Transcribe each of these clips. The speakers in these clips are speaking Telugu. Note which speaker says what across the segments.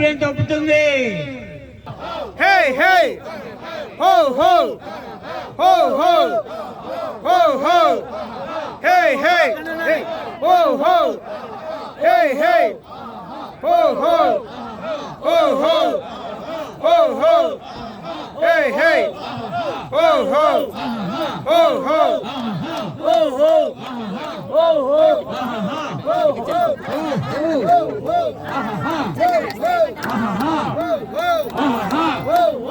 Speaker 1: డిసిప్లిన్ తప్పుతుంది
Speaker 2: Hey, hey! Ho, ho! Ho, ho! Ho, ho! Hey, hey! Hey! Ho, ho! Hey, hey! Ho, ho! Ho, ho! Ho, ho! Hey! Ho, ho! Ho, ho! Ho, ho! Ho,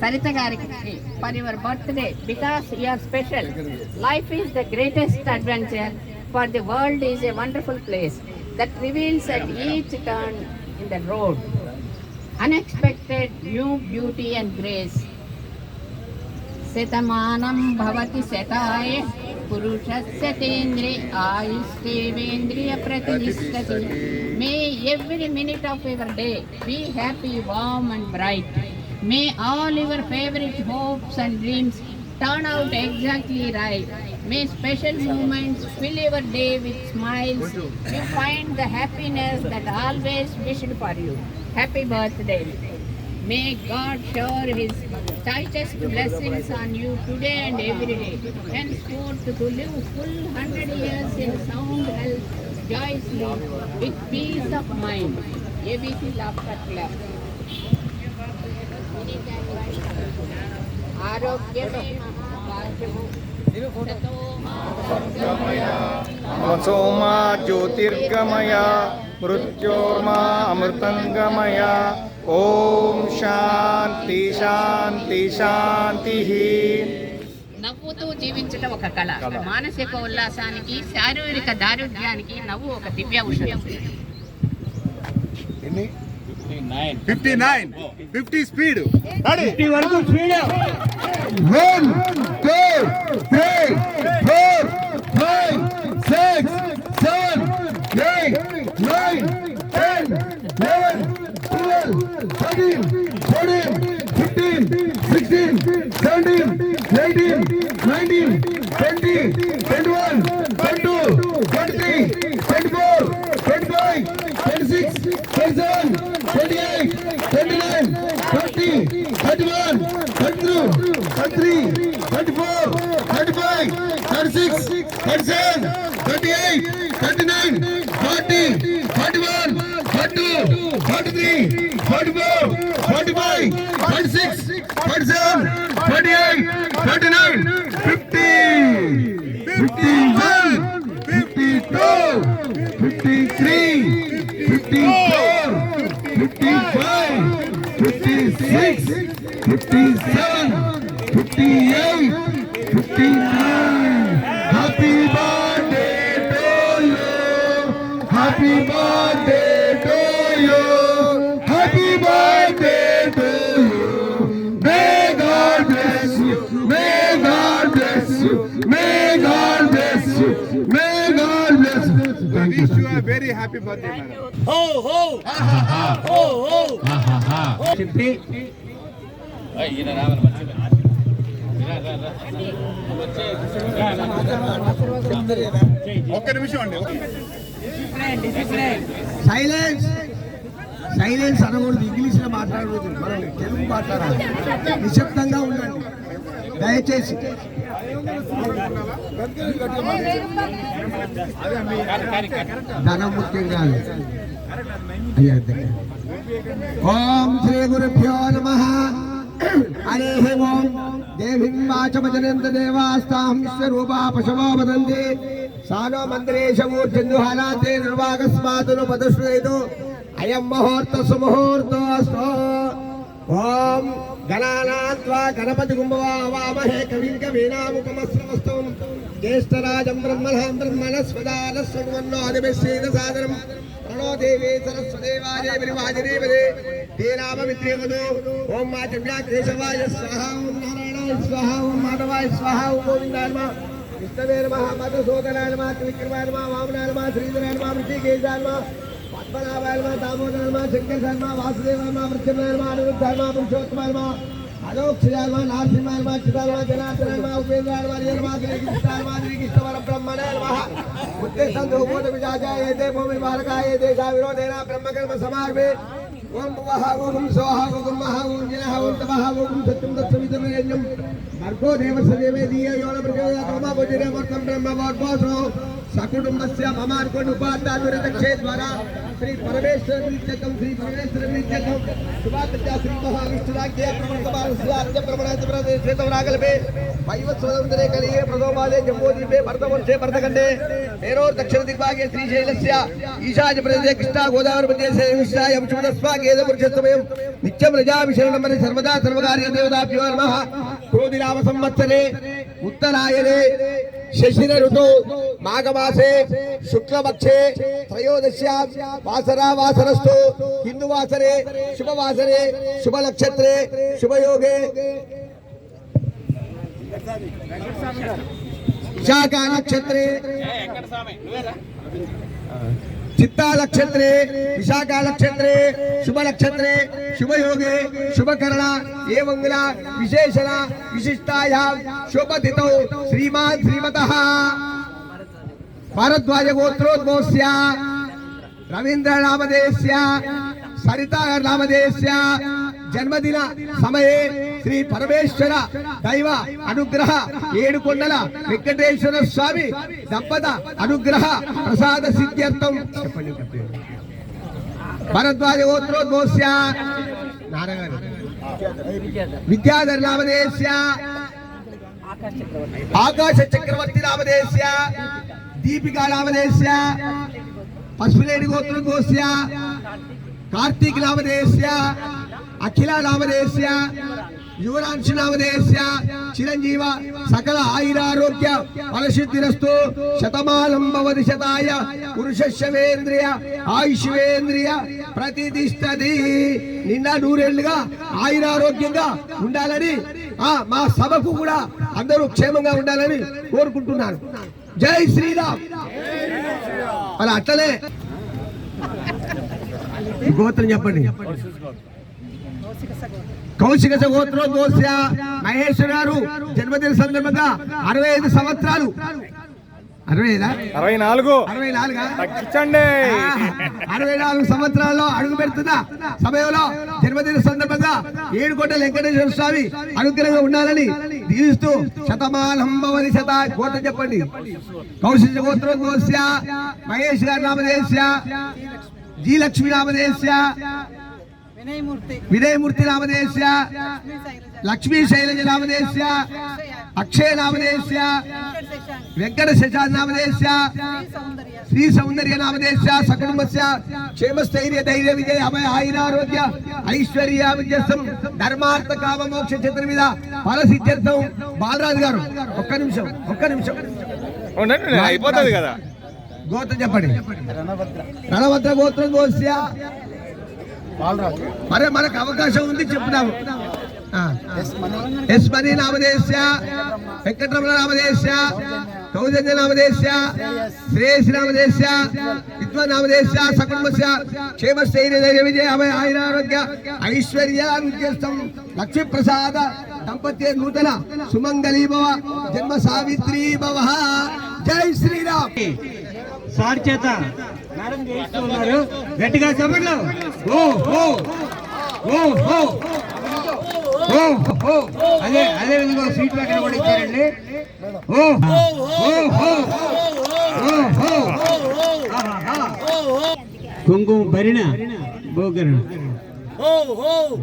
Speaker 3: Sarita గారికి for your birthday because your special life is the greatest adventure for the world is a wonderful place that reveals at each turn in the road unexpected new beauty and grace Shatamanam భవతి శతాయ పురుషస్యతేంద్రి ఆయుష్ేంద్రియ ప్రతిష్టతి may every minute of your day be happy warm and bright may all your favourite hopes and dreams turn out exactly right. May special moments fill your day with smiles. You find the happiness that always wished for you. Happy birthday. May God shower His tightest blessings on you today and every day. Henceforth to live full hundred years in sound health, joyously, with peace of mind. ABC Laughter Club.
Speaker 2: మనసోమా జ్యోతిర్గమయ మృత్యోర్మా అమృతంగమయ. ఓం శాంతి శాంతి శాంతి.
Speaker 3: నవ్వుతూ జీవించడం ఒక కళ. మానసిక ఉల్లాసానికి శారీరక దారుఢ్యానికి నవ్వు ఒక దివ్య ఔషధం.
Speaker 4: Fifty nine fifty speed
Speaker 1: fifty వరకు
Speaker 4: speed one two three four five six seven eight nine ten eleven twelve thirteen fourteen fifteen sixteen seventeen eighteen nineteen twenty twenty one twenty 36, 37, 38, 39, 40, 31, 32, 33, 34, 35, 36, 37, 38, 39, 40, 41, 42, 43, 44, 45, 46, 47, 49, 50. 50. 53, 54, 55, 56, 57, 58, 59. Happy birthday to you. Happy birthday to you. Happy birthday to you. May God bless you. May God
Speaker 5: bless you. May God
Speaker 1: హో హో హో చెప్పి
Speaker 5: ఒక్క నిమిషం అండి
Speaker 4: సైలెన్స్. సైలెన్స్ అనకూడదు ఇంగ్లీష్లో మాట్లాడకూడదు. మనం తెలుగు మాట్లాడాలి. నిశ్శబ్దంగా ఉండండి. దయచేసి. ధనం ముఖ్యం కాదు అయ్యా ఓం శ్రీ గురుభ్యో నమ. హరే ఓం. దేవీం వాచమజనంత దేవాస్తాం విశ్వరూపా పశవో వదంతి. సానో మంత్రేశమూర్చందుహానాతే నిర్వాగస్మాతులు పదశ్రేతు అయం ముహూర్త సుముహూర్తో ఓం
Speaker 6: గణానాత్వా గణపతి కుంభవామహే కవిం కవీనాముపమస్రవస్తం జ్యేష్ఠరాజం బ్రహ్మణాం బ్రహ్మణస్వదానస్వన్వన్నో అదిభిశ్చేద సాదరం. ప్రణో దేవే సరస్వదేవాయ విరివాజదేవదే తే నామ విద్రేవదు ఓం మా జవ్యాగ్రేశవాయ స్వాహ. ఓం నారాయణాయ స్వాహ. ఓం మాధవాయ స్వాహ. ఓం గోవిందాయ నమః. విష్ణవే నమః. మధుసూదనాయ నమః. త్రివిక్రమాయ నమః. వామనాయ నమః శ్రీధరాయ నమః ఋషికేశాయ నమః పద్మనాభాయ నమః దామోదరాయ నమః శంకరాయ నమః వాసుదేవాయ నమః వృత్యమాయ నమః అనిరుద్ధాయ నమః పురుషోత్తమాయ నమః అలోక్షయాయ నమః నారసింహాయ నమః చిదాయ నమః జనార్దనాయ నమః ఉపేంద్రాయ నమః హరి నమః శ్రీకృష్ణాయ నమః శ్రీకృష్ణవర బ్రహ్మణాయ నమః ఉత్తేశంతో భూత విజాజాయ ఏతే భూమి బాలకాయ దేశా విరోధేన బ్రహ్మకర్మ సమార్భే ఓం భువః ఓం సోహ ఓం మహ ఓం జనః మమ భుజనే వర్తం సకుటుంబస్య మమార్కోణ ఉపాధ్యాయురక్షే ద్వారా శ్రీ పరమేశ్వర నిత్యకం శ్రీ పరమేశ్వర నిత్యకం శుభాకృత్య శ్రీ మహావిష్ణురాజ్య ప్రమణతమానస్యార్య ప్రమణాంత వైవ స్వతంత్రే కలిగే ప్రథోమాలే జంబోదీపే భరతవంశే భరతఖండే. మేరోర్ దక్షిణ దిగ్భాగే శ్రీశైలస్య ఈశాన్య ప్రదేశే కృష్ణా గోదావరి ప్రదేశే విశ్రాయం శుభదస్మాగేద పురుషస్తమయం నిత్యం రజాభిషరణం సర్వదా సర్వకార్య దేవతాభ్యో నమ. క్రోధిరామ సంవత్సరే. ఉత్తరాయణే శశిర ఋతు మాఘమాసే శుక్లపక్షే త్రయోదశ్యాం వాసరా వాసరస్తు హిందూ వాసరే శుభవాసరే శుభ నక్షత్రే శుభయోగే విశాఖ నక్షత్రే चिताल क्षेत्र विशाखाल क्षेत्र शुभ नक्षत्र शुभ योगे शुभकर्ण ये मंगला विशेषण, विशिष्टाया शोभित श्रीमान श्रीमत। भारद्वाज गोत्रोद्भव रवींद्र नामदेश सरिता नामदेश जन्मदिन समय శ్రీ పరమేశ్వర దైవ అనుగ్రహ ఏడుకొండల వెంకటేశ్వర స్వామి దంపత అనుగ్రహ ప్రసాద సిద్ధ్యర్థం. చెప్పండి భరద్వాజ గోత్రోద్భవస్య నారాయణ విద్యాధర్ నామధేయస్య ఆకాశ చక్రవర్తి నామధేయస్య దీపికా నామధేయస్య పశులేడి గోత్రం గోస్య కార్తీక్ నామధేయస్య అఖిల నామధేయస్య యువరాంశి చిరంజీవ సకల ఆయురారోగ్య ఫలసిద్ధిరస్తు శతమానం భవతి శతాయ పురుషశవేంద్రియ ఆయుష్వేంద్రియ ప్రతిష్టది. నిన్న నూరేళ్ళుగా ఆయురారోగ్యంగా ఉండాలని ఆ మా సభకు కూడా అందరూ క్షేమంగా ఉండాలని కోరుకుంటున్నాను జై శ్రీరామ్. మరి అట్లనే. ఈ గోత్రం చెప్పండి. కౌశిక గోత్రోద్భోస్య మహేశ్వర గారు జన్మదిన సందర్భంగా అరవై ఐదు సంవత్సరాలు. అరవై ఐదా?
Speaker 2: అరవై నాలుగు.
Speaker 6: అరవై నాలుగా?
Speaker 2: తగ్గించండి.
Speaker 6: అరవై నాలుగు సంవత్సరాల్లో అడుగు పెడుతున్న సమయంలో జన్మదిన సందర్భంగా ఏడుకోట వెంకటేశ్వర స్వామి అనుగ్రహంగా ఉండాలని దీవిస్తూ శతమానం భవని శత గోత్రం చెప్పండి. కౌశిక గోత్రోద్భోస్య మహేష్ గారి నామదేశ్య జీ లక్ష్మీ నామదేశ్య వినయమూర్తి. నామదేశ్య లక్ష్మీ శైలజ. నామదేశ్య అక్షయ నామదేశ్య వెంకట శశాంత్ నామదేశ్య శ్రీ సౌందర్య నామదేశ్య సకుటుంబస్య క్షేమస్థైర్య ధైర్య విజయ అభయ ఆయురారోగ్య ఐశ్వర్య విద్యస్థం ధర్మార్థ కామ మోక్ష చతుర్విధ ఫలసిద్ధ్యర్థం బాలరాజు గారు ఒక్క నిమిషం ఒక్క నిమిషం.
Speaker 2: అయిపోతుంది కదా.
Speaker 6: గోత్రం చెప్పండి. రణభద్ర. గోత్రం గోస్య మరే మనకు అవకాశం ఉంది చెప్తాము. Yes money. నామదేశ్య వెంకటరమణ నామదేశ్య కౌజన్య నామదేశ్య శ్రేయసి నామదేశ్య విద్వాన్ నామదేశ్య సకుటుంబస్య క్షేమస్థైర్య ధైర్య విజయ అభయ ఆయురారోగ్య ఐశ్వర్యారోగ్యస్థం లక్ష్మీ ప్రసాద దంపత్య నూతన సుమంగళీ భవ జన్మ సావిత్రి భవ. జై శ్రీరామ్.
Speaker 1: సార్ చేత. మేడం చేస్తూ ఉన్నారు. గట్టిగా చెప్పండి. ఓ ఓ ఓ ఓ ఓ ఓ. అదే అదే విధంగా సీట్ పక్కన కూడా ఇచ్చారండి. ఓ ఓ ఓ ఓ ఓ. కుంకుమ భరిణ బోకరణ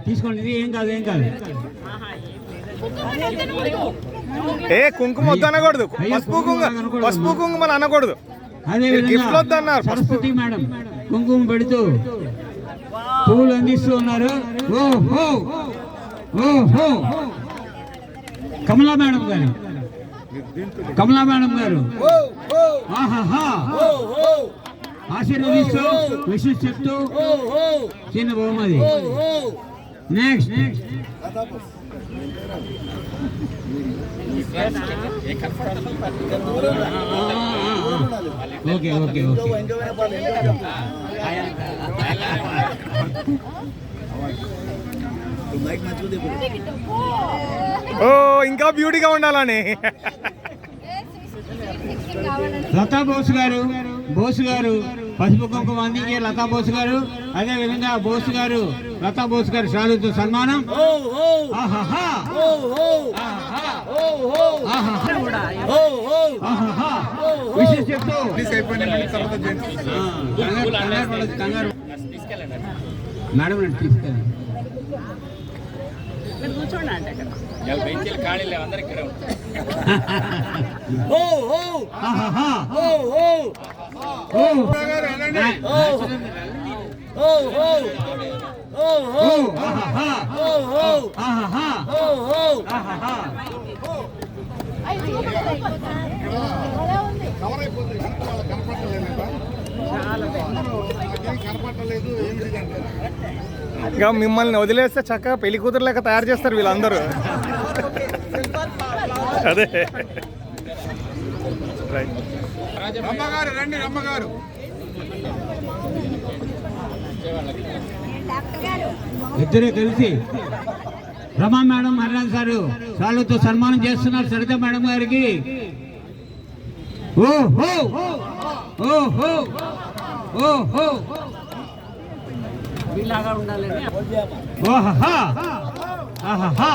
Speaker 1: తీసుకోండి ఇది ఏం కాదు ఏం కాదు.
Speaker 2: ఏ కుంకుమ వద్దు అనకూడదు పసుపు కుంకుమ పసుపు కుంకుమలు అనకూడదు.
Speaker 1: అదే విధంగా. సరస్వతి మేడం కుంకుమ పెడుతూ పువ్వులు అందిస్తూ ఉన్నారు. ఓ ఓ ఓహో కమలా మేడం గారు కమలా మేడం గారు. ఆహాహా. ఆశీర్వదిస్తూ విషయం చెప్తూ చిన్న బహుమతి. Next next okay okay okay.
Speaker 2: ఓ ఇంకా బ్యూటీగా ఉండాలని.
Speaker 1: లతా బోస్ గారు. బోస్ గారు పసుపు కుంకుమ అందించే లతా బోస్ గారు అదే విధంగా బోస్ గారు లతా బోస్ గారు షాలుతో సన్మానం. విషయం చెప్తూ మేడం తీసుకెళ్ళండి. ఓ. నా- ఓ. ఆహాహా. ఆహాహా.
Speaker 5: కవర్ అయిపోతుంది కనపడలేదు
Speaker 2: ఇంకా మిమ్మల్ని వదిలేస్తే చక్కగా పెళ్ళి కూతురు లెక్క తయారు చేస్తారు వీళ్ళందరూ. అదే. రైట్
Speaker 5: రమ్మగారు రండి రమ్మగారు.
Speaker 1: ఇద్దరే కలిసి. రమా మేడం హరినాథ్ సారు సార్లతో సన్మానం చేస్తున్నారు సరిత మేడం గారికి. ఓ హో ఓ హో ఓ హో. ఓహా ఆహాహా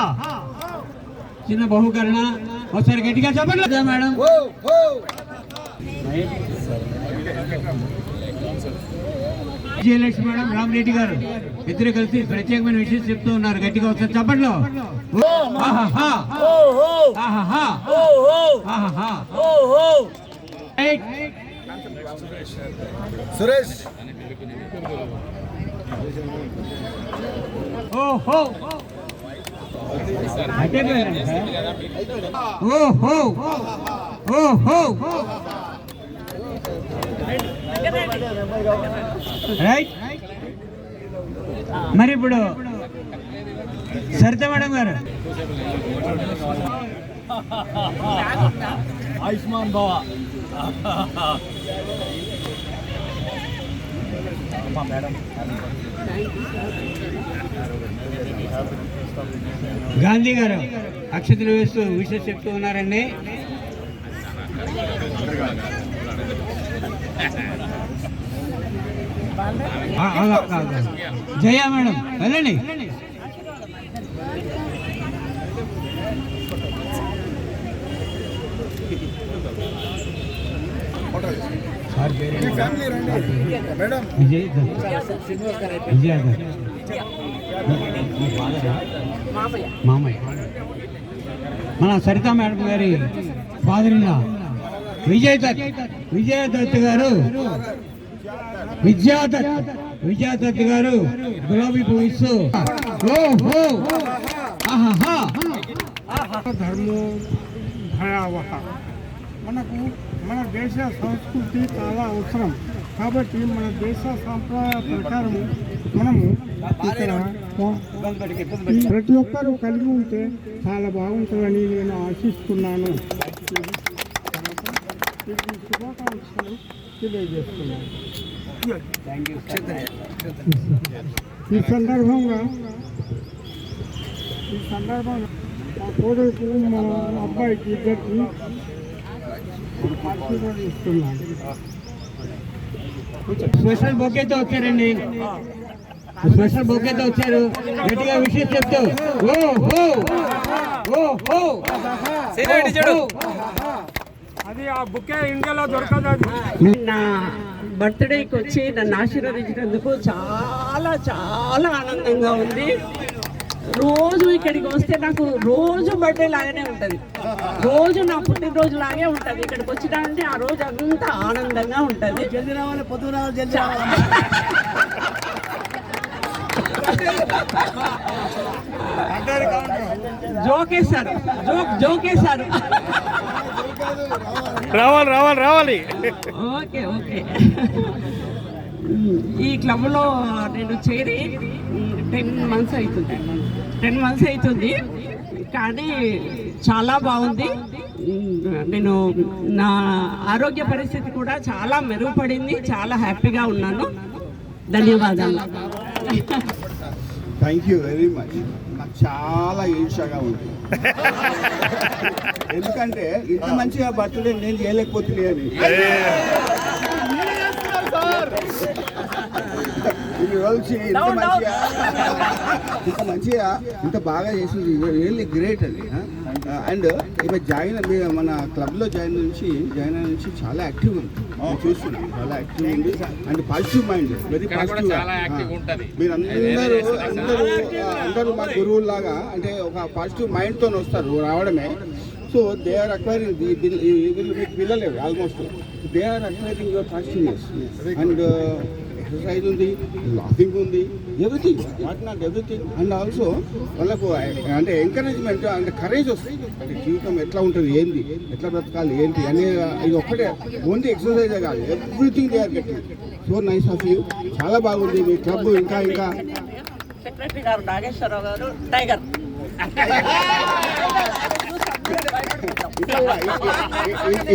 Speaker 1: చిన్న బహుకరణ. ఒకసారి గట్టిగా చెప్పండి. మేడం. విజయలక్ష్మి మేడం రామరెడ్డి గారు. ఇద్దరు కలిసి ప్రత్యేకమైన విషయం చెప్తూ ఉన్నారు. గట్టిగా ఒకసారి చెప్పట్లో.
Speaker 4: సురేష్.
Speaker 1: ఓహో. ఓహో. రైట్ మరి ఇప్పుడు సరిత మేడం గారు.
Speaker 7: ఆయుష్మాన్ బావా.
Speaker 1: గాంధీ గారు అక్షతలు వేస్తూ విషయం చెప్తూ ఉన్నారండి. జయ మేడం వెళ్ళండి. విజయ్. విజయ? మామయ్య. మన సరిత మేడం గారి ఫాదర్ విజయ్ దత్ విజయ దత్ గారు. విద్యాదత్ విద్యాదత్ గారు గులాబీ పువ్వు ఇస్తూ. ఓహో ఆహాహా
Speaker 8: భయావహ. మనకు మన దేశ సంస్కృతి చాలా అవసరం. కాబట్టి మన దేశ సాంప్రదాయ ప్రకారం మనము ఇక్కడ ప్రతి ఒక్కరూ కలిగి ఉంటే చాలా బాగుంటుందని నేను ఆశిస్తున్నాను. శుభాకాంక్షలు తెలియజేస్తున్నాను. ఈ సందర్భంగా ఈ సందర్భంగా మా కొడుకు మా అబ్బాయికి ఇద్దరికి
Speaker 1: స్పెషల్ బొకేతో వచ్చారండి. స్పెషల్ బొకేతో వచ్చారు. గట్టిగా విషయం చెప్తూ ఓ హో ఓ హో
Speaker 8: అది ఆ బుకే ఇండియాలో దొరకదు
Speaker 9: బర్త్డేకి వచ్చి నన్ను ఆశీర్వదించినందుకు చాలా చాలా ఆనందంగా ఉంది. రోజు ఇక్కడికి వస్తే నాకు రోజు బర్త్డే లాగానే ఉంటుంది. రోజు నా పుట్టినరోజు లాగే ఉంటుంది. ఇక్కడికి వచ్చినానంటే ఆ రోజు అంతా ఆనందంగా ఉంటుంది. జోకేశారు. జోక్ జోకేశారు.
Speaker 2: రావాలి రావాలి రావాలి.
Speaker 9: Okay okay. ఈ క్లబ్లో నేను చేరి టెన్ మంత్స్ అవుతుంది. టెన్ మంత్స్ అవుతుంది. కానీ చాలా బాగుంది. నేను నా ఆరోగ్య పరిస్థితి కూడా చాలా మెరుగుపడింది. చాలా హ్యాపీగా ఉన్నాను. ధన్యవాదాలు.
Speaker 5: థ్యాంక్ యూ వెరీ మచ్ నాకు చాలా ఈర్షగా ఉంది. ఎందుకంటే ఇంత మంచిగా బర్త్డే నేను చేయలేకపోతుంది అని. ఇంత. మంచిగా ఇంత మంచిగా ఇంత బాగా చేసింది. రియల్లీ గ్రేట్ అది అండ్ ఇక జాయిన్ మన క్లబ్లో జాయిన్ నుంచి జాయిన్ అయిన నుంచి చాలా యాక్టివ్ ఉంది. నేను చూస్తున్నాను. చాలా యాక్టివ్ ఉంది. And positive mind. Very positive మీరు అందరూ అందరూ అందరూ మా గురువులాగా అంటే ఒక పాజిటివ్ మైండ్తో వస్తారు రావడమే. So they are acquiring పిల్లలేవు almost they are acquiring your positiveness and exercise ఉంది లాఫింగ్ ఉంది everything what not everything and also వాళ్ళకు అంటే ఎంకరేజ్మెంట్ అంటే కరేజ్ వస్తుంది. అంటే జీవితం ఎట్లా ఉంటుంది ఏంది ఎట్లా బ్రతకాలి ఏంటి అనే ఇది ఒక్కటే. ఓన్లీ ఎక్సర్సైజే కాదు everything they are getting so nice of you చాలా బాగుంది మీ క్లబ్ ఇంకా ఇంకా.
Speaker 9: సెక్రటరీ గారు నాగేశ్వరరావు గారు టైగర్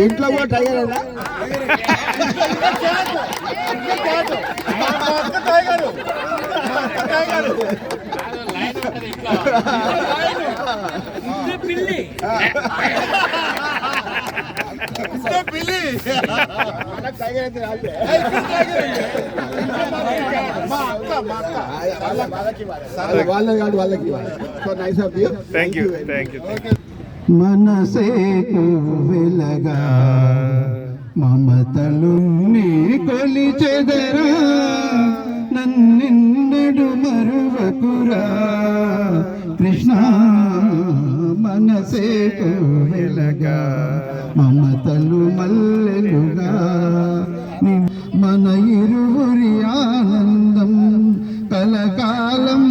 Speaker 5: ఇంట్లో కూడా టైగర్ అన్నా
Speaker 9: పిల్లి
Speaker 5: టైగర్ అయితే వాళ్ళకి. So nice of you
Speaker 2: thank you thank you
Speaker 10: మనసేకు వెలగా మమతలు నీ కొలిచెదరా నన్నెన్నడు మరువకురా కృష్ణ మనసేకు వెలగా మమతలు మల్లెలుగా మన ఇరువురి ఆనందం కలకాలం